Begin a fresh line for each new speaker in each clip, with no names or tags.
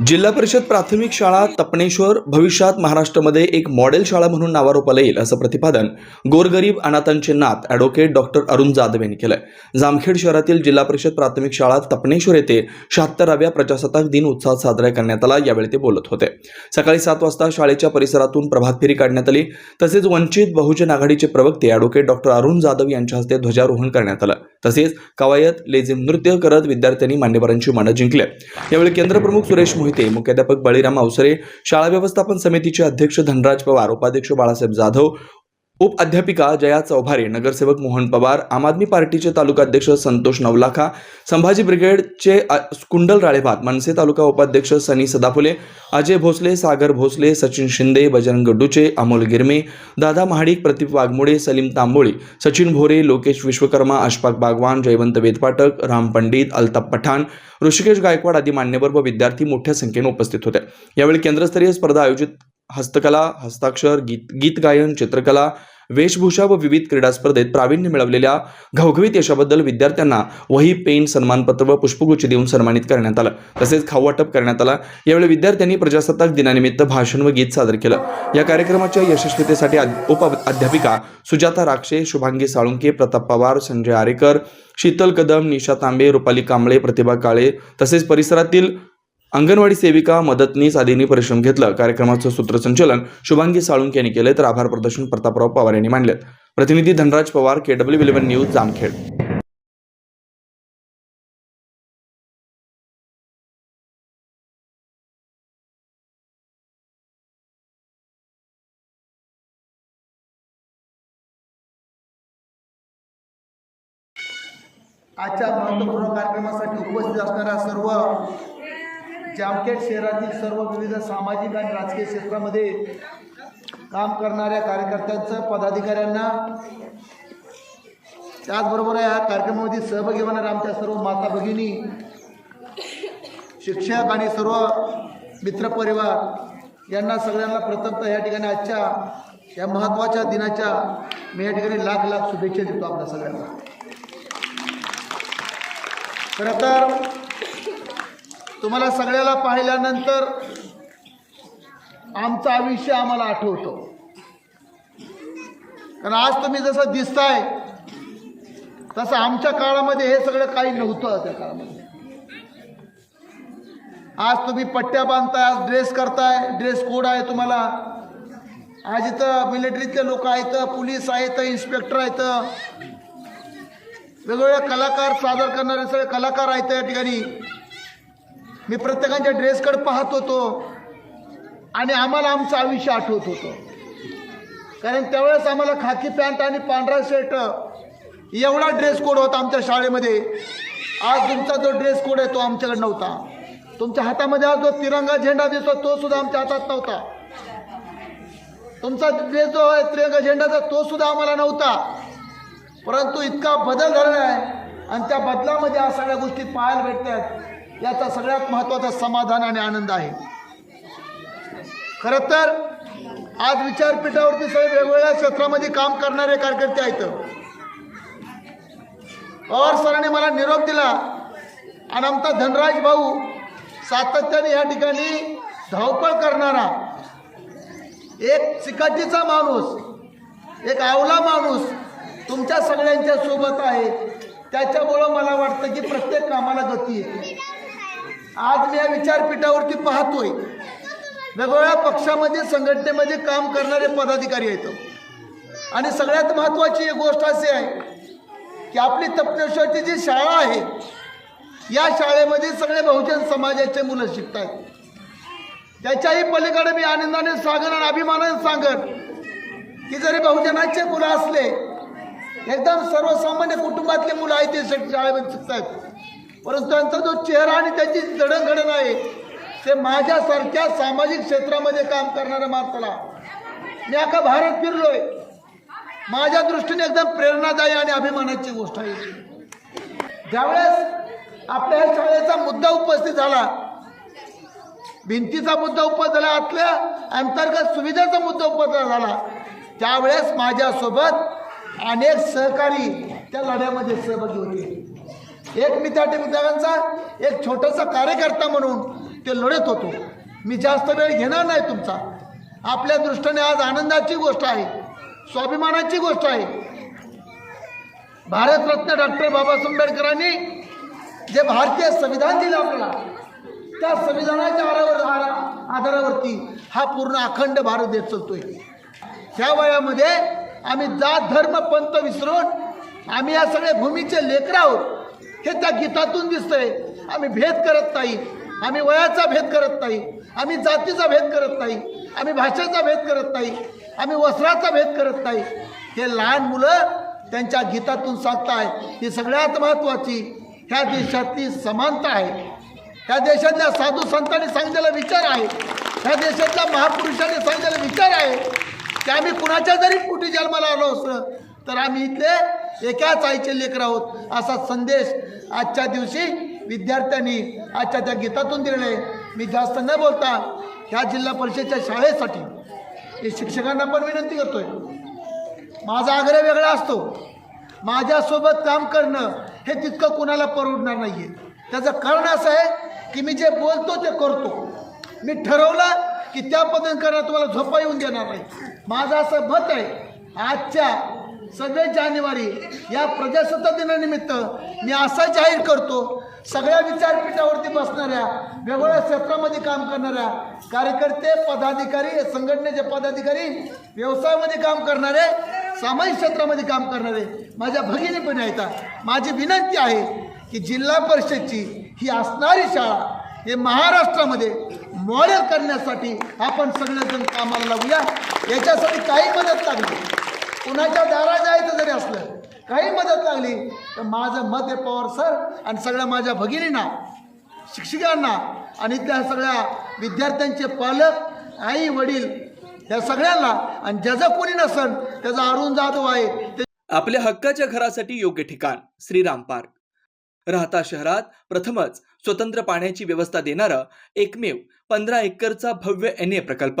जिल्हा परिषद प्राथमिक शाळा तपणेश्वर भविष्यात महाराष्ट्रामध्ये एक मॉडेल शाळा म्हणून नावारोपाला येईल असं प्रतिपादन गोरगरीब अनाथांचे नात ॲडव्होकेट डॉक्टर अरुण जाधव यांनी केलंय. जामखेड शहरातील जिल्हा परिषद प्राथमिक शाळा तपणेश्वर येथे शहात्तराव्या प्रजासत्ताक दिन उत्साहात साजरा करण्यात आला यावेळी ते बोलत होते. सकाळी सात वाजता शाळेच्या परिसरातून प्रभात फेरी काढण्यात आली. तसेच वंचित बहुजन आघाडीचे प्रवक्ते ॲडव्होकेट डॉक्टर अरुण जाधव यांच्या हस्ते ध्वजारोहण करण्यात आलं. तसेच कवायत लेझिम नृत्य करत विद्यार्थ्यांनी मान्यवरांची मानं जिंकल्या यावेळी केंद्रप्रमुख सुरेश मोहिते मुख्याध्यापक बळीराम अवसरे शाळा व्यवस्थापन समितीचे अध्यक्ष धनराज पवार उपाध्यक्ष बाळासाहेब जाधव उप अध्यापिका जया चौभारे नगरसेवक मोहन पवार आम आदमी पार्टीचे तालुका अध्यक्ष संतोष नवलाखा संभाजी ब्रिगेडचे कुंडल राळेभात मनसे तालुका उपाध्यक्ष सनी सदाफुले अजय भोसले सागर भोसले सचिन शिंदे बजरंग गड्डूचे अमोल गिरमे दादा महाडिक प्रदीप वाघमोडे सलीम तांबोळी सचिन भोरे लोकेश विश्वकर्मा अशफाक बागवान जयवंत वेदपाठक राम पंडित अल्ताफ पठाण ऋषिकेश गायकवाड आदी मान्यवर व विद्यार्थी मोठ्या संख्येने उपस्थित होते. यावेळी केंद्रस्तरीय स्पर्धा आयोजित हस्तकला हस्ताक्षर गीत गीत गायन चित्रकला वेशभूषा व विविध क्रीडा स्पर्धेत प्रावीण्य मिळवलेल्या घवघवीत यशाबद्दल विद्यार्थ्यांना वही पेन सन्मानपत्र व पुष्पगुच्छ देऊन सन्मानित करण्यात आलं. तसेच खाऊ वाटप करण्यात आला. यावेळी विद्यार्थ्यांनी प्रजासत्ताक दिनानिमित्त भाषण व गीत सादर केलं. या कार्यक्रमाच्या यशस्वीतेसाठी उप अध्यापिका सुजाता राक्षे शुभांगी साळुंके प्रताप पवार संजय आरेकर शीतल कदम निशा तांबे रुपाली कांबळे प्रतिभा काळे तसेच परिसरातील अंगणवाडी सेविका मदतनीस आदींनी परिश्रम घेतलं. कार्यक्रमाचं सूत्रसंचालन शुभांगी साळुंके यांनी केले तर आभार प्रदर्शन प्रतापराव पवार यांनी मांडलेत प्रतिनिधी Dhanraj Pawar K W eleven news Jamkhed.
आजच्या महत्त्वपूर्ण कार्यक्रमासाठी उपस्थित असणाऱ्या सर्व जामखेड शहरातील सर्व विविध सामाजिक आणि राजकीय क्षेत्रामध्ये काम करणाऱ्या कार्यकर्त्यांचं पदाधिकाऱ्यांना त्याचबरोबर या कार्यक्रमामध्ये सहभागी होणाऱ्या आमच्या सर्व माता भगिनी शिक्षक आणि सर्व मित्रपरिवार यांना सगळ्यांना प्रथमतः या ठिकाणी आजच्या या महत्त्वाच्या दिनाच्या मी या ठिकाणी लाख लाख शुभेच्छा देतो आपल्या सगळ्यांना. खरं तर तुम्हाला सगळ्याला पाहिल्यानंतर आमचं आयुष्य आम्हाला आठवतो. कारण आज तुम्ही जसं दिसताय तसं आमच्या काळामध्ये हे सगळं काही नव्हतं त्या काळामध्ये. आज तुम्ही पट्ट्या बांधताय आज ड्रेस करताय ड्रेस कोड आहे तुम्हाला. आज इथं मिलिटरीतले लोक आहेत पोलीस आहेत इन्स्पेक्टर आहेत. वेगवेगळे कलाकार सादर करणारे सगळे कलाकार आहेत या ठिकाणी. मी प्रत्येकाच्या ड्रेसकडे पाहत होतो. आणि आम्हाला आमचं आयुष्य आठवत होतं. कारण त्यावेळेस आम्हाला खाकी पॅन्ट आणि पांढरा शर्ट एवढा ड्रेस कोड होता आमच्या शाळेमध्ये. आज तुमचा जो ड्रेस कोड आहे तो आमच्याकडे नव्हता. तुमच्या हातामध्ये आज जो तिरंगा झेंडा दिसतो तो सुद्धा आमच्या हातात नव्हता. तुमचा ड्रेस जो आहे तिरंगा झेंडाचा तो सुद्धा आम्हाला नव्हता. परंतु इतका बदल झालेला आहे. आणि त्या बदलामध्ये या सगळ्या गोष्टी पाहायला भेटतात याचा सगळ्यात महत्त्वाचा समाधान आणि आनंद आहे. खरं तर आज विचारपीठावरती सगळे वेगवेगळ्या क्षेत्रामध्ये काम करणारे कार्यकर्ते आहेत. पवार सरांनी मला निरोप दिला आणि आमचा धनराज भाऊ सातत्याने या ठिकाणी धावपळ करणारा एक चिकाटीचा माणूस एक आवला माणूस तुमच्या सगळ्यांच्या सोबत आहे. त्याच्यामुळं मला वाटतं की प्रत्येक कामाला गती येते. आज मी या विचारपीठावरती पाहतोय. वेगवेगळ्या पक्षामध्ये संघटनेमध्ये काम करणारे पदाधिकारी आहेत आणि सगळ्यात महत्त्वाची एक गोष्ट अशी आहे की आपली तपनेश्वरची जी शाळा आहे या शाळेमध्ये सगळे बहुजन समाजाचे मुलं शिकत आहेत त्याच्याही पलीकडे मी आनंदाने सांगन आणि अभिमानाने सांगन की जरी बहुजनाचे मुलं असले एकदम सर्वसामान्य कुटुंबातले मुलं आहेत ते शाळेमध्ये शिकतात परंतु त्यांचा जो चेहरा आणि त्यांची जडणघडण आहे ते माझ्यासारख्या सामाजिक क्षेत्रामध्ये काम करणाऱ्या माणसाला मी अख्खा भारत फिरलोय. माझ्या दृष्टीने एकदम प्रेरणादायी आणि अभिमानाची गोष्ट आहे. ज्यावेळेस आपल्या शाळेचा मुद्दा उपस्थित झाला भिंतीचा मुद्दा उपस्थित झाला आतल्या अंतर्गत सुविधेचा मुद्दा उपस्थित झाला त्यावेळेस माझ्यासोबत अनेक सहकारी त्या लढ्यामध्ये सहभागी होते. एक मी त्या उद्योगांचा एक छोटासा कार्यकर्ता म्हणून ते लढत होतो. मी जास्त वेळ घेणार नाही तुमचा. आपल्या दृष्टीने आज आनंदाची गोष्ट आहे. स्वाभिमानाची गोष्ट आहे. भारतरत्न डॉक्टर बाबासाहेब आंबेडकरांनी जे भारतीय संविधान दिलं आपल्याला त्या संविधानाच्या आधारावर आरा- आधारावरती हा पूर्ण अखंड भारत देश चालतोय. ह्या वयामध्ये आम्ही जात धर्म पंत विसरून आम्ही या सगळ्या भूमीचे लेकर आहोत. हे त्या गीतातून दिसतंय. आम्ही भेद करत नाही. आम्ही वयाचा भेद करत नाही. आम्ही जातीचा भेद करत नाही. आम्ही भाषेचा भेद करत नाही. आम्ही वस्त्राचा भेद करत नाही. हे लहान मुलं त्यांच्या गीतातून सांगताय ही सगळ्यात महत्त्वाची. ह्या देशातली समानता आहे. ह्या देशातल्या साधू संतांनी सांगितलेला विचार आहे. ह्या देशातल्या महापुरुषांनी सांगितलेला विचार आहे. की आम्ही कुणाच्या जरी कुठे जन्माला आलो असलं तर आम्ही इथले एकाच आईचे लेकर आहोत. असा संदेश आजच्या दिवशी विद्यार्थ्यांनी आजच्या त्या गीतातून दिलेला आहे. मी जास्त न बोलता ह्या जिल्हा परिषदच्या शाळेसाठी हे शिक्षकांना पण विनंती करतोय. माझा आग्रह वेगळा असतो. माझ्यासोबत काम करणं हे तितकं कुणाला परवडणार नाही आहे त्याचं कारण असं आहे की मी जे बोलतो ते करतो. मी ठरवलं की त्या पद्धतीने करणं तुम्हाला झोपा येऊन देणार नाही. माझं असं मत आहे आजच्या सव्वीस जानेवारी या प्रजासत्ताक दिनानिमित्त मी असा जाहीर करतो सगळ्या विचारपीठावरती बसणाऱ्या वेगवेगळ्या क्षेत्रामध्ये काम करणाऱ्या कार्यकर्ते पदाधिकारी संघटनेचे पदाधिकारी व्यवसायामध्ये काम करणारे सामाजिक क्षेत्रामध्ये काम करणारे माझ्या भगिनी पण आहेत. माझी विनंती आहे की जिल्हा परिषदची ही असणारी शाळा हे महाराष्ट्रामध्ये मॉडेल करण्यासाठी आपण सगळेजण कामाला लागूया. याच्यासाठी काही मदत लागली. कुणाच्या दारा जायचं जरी असलं काही मदत लागली तर माझं मत आहे पवार सर आणि सगळ्या माझ्या भगिनींना शिक्षकांना आणि त्या सगळ्या विद्यार्थ्यांचे पालक आई वडील या सगळ्यांना आणि ज्याचं कोणी नसन त्याचा अरुण जाधव आहे ते
आपल्या हक्काच्या घरासाठी योग्य ठिकाण श्रीराम पार्क. राहता शहरात प्रथमच स्वतंत्र पाण्याची व्यवस्था देणारं एकमेव पंधरा एकरचा भव्य एन ए प्रकल्प.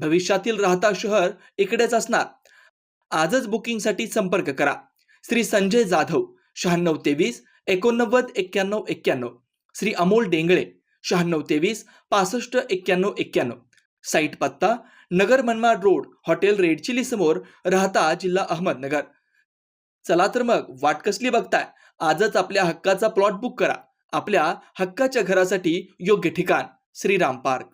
भविष्यातील राहता शहर इकडेच असणार. आजच बुकिंगसाठी संपर्क करा. श्री संजय जाधव शहाण्णव तेवीस एकोणनव्वद एक्क्याण्णव एक्क्याण्णव. श्री अमोल डेंगळे शहाण्णव तेवीस पासष्ट एक्क्याण्णव एक्क्याण्णव. साईट पत्ता Nagar Manmad road hotel red chilli समोर राहता जिल्हा अहमदनगर. चला तर मग वाट कसली बघताय? आजच आपल्या हक्काचा प्लॉट बुक करा. आपल्या हक्काच्या घरासाठी योग्य ठिकाण श्रीराम पार्क.